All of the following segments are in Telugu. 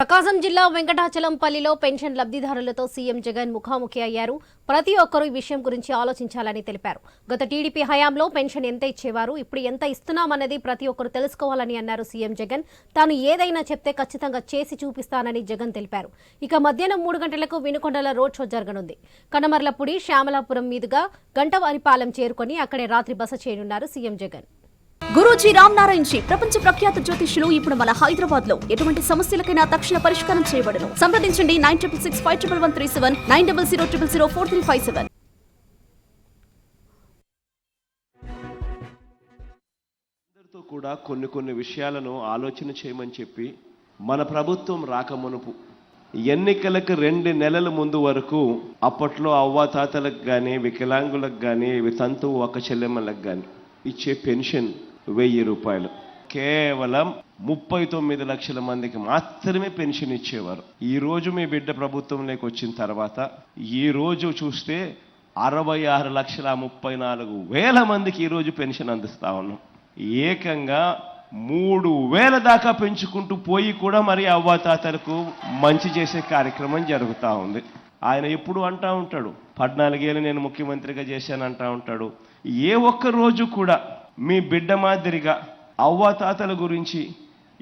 ప్రకాశం జిల్లా వెంకటాచలంపల్లిలో పెన్షన్ లబ్ధిదారులతో సీఎం జగన్ ముఖాముఖి అయ్యారు. ప్రతి ఒక్కరూ ఈ విషయం గురించి ఆలోచించాలని తెలిపారు. గత టీడీపీ హయాంలో పెన్షన్ ఎంత ఇచ్చేవారు ఇప్పుడు ఎంత ఇస్తున్నామన్నది ప్రతి ఒక్కరు తెలుసుకోవాలని అన్నారు సీఎం జగన్. తాను ఏదైనా చెప్తే ఖచ్చితంగా చేసి చూపిస్తానని జగన్ తెలిపారు. ఇక మధ్యాహ్నం మూడు గంటలకు వినుకొండల రోడ్ షో జరగనుంది. కనమర్లపూడి శ్యామలాపురం మీదుగా గంటవారిపాలెం చేరుకొని అక్కడే రాత్రి బస చేయనున్నారు సీఎం జగన్. గురూజీ రామ్ నారాయణ్ జీ ప్రపంచ ప్రఖ్యాత జ్యోతిష్యులు ఇప్పుడు మన హైదరాబాద్లో ఎటువంటి సమస్యలకైనా తక్షణ పరిష్కారం చేయబడను. సంప్రదించండి nine triple six five triple one three seven nine double zero triple zero four three five seven. అందరితో కూడా కొన్ని కొన్ని విషయాలను ఆలోచన చేయమని చెప్పి మన ప్రభుత్వం రాకమునుపు ఎన్నికలకు రెండు నెలల ముందు వరకు అప్పట్లో అవ్వాతాతలకు కానీ వికలాంగులకు కానీ తంతు ఒక చెల్లెమ్మలకు కానీ ఇచ్చే పెన్షన్ వెయ్యి రూపాయలు. కేవలం ముప్పై తొమ్మిది లక్షల మందికి మాత్రమే పెన్షన్ ఇచ్చేవారు. ఈ రోజు మీ బిడ్డ ప్రభుత్వంలోకి వచ్చిన తర్వాత ఈ రోజు చూస్తే అరవై ఆరు లక్షల ముప్పై నాలుగు వేల మందికి ఈరోజు పెన్షన్ అందిస్తా ఉన్నాం. ఏకంగా మూడు వేల దాకా పెంచుకుంటూ పోయి కూడా మరి అవ్వాతాతలకు మంచి చేసే కార్యక్రమం జరుగుతూ ఉంది. ఆయన ఎప్పుడు అంటా ఉంటాడు పద్నాలుగేళ్ళు నేను ముఖ్యమంత్రిగా చేశాను అంటా ఉంటాడు. ఏ ఒక్క రోజు కూడా మీ బిడ్డ మాదిరిగా అవ్వాతాతల గురించి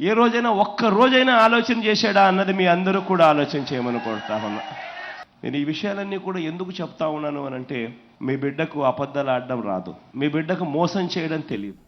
ఏ రోజైనా ఒక్క రోజైనా ఆలోచన చేశాడా అన్నది మీ అందరూ కూడా ఆలోచన చేయమని కోరుతా ఉన్నా. నేను ఈ విషయాలన్నీ కూడా ఎందుకు చెప్తా ఉన్నాను అని అంటే మీ బిడ్డకు అబద్ధాలు ఆడడం రాదు. మీ బిడ్డకు మోసం చేయడం తెలియదు.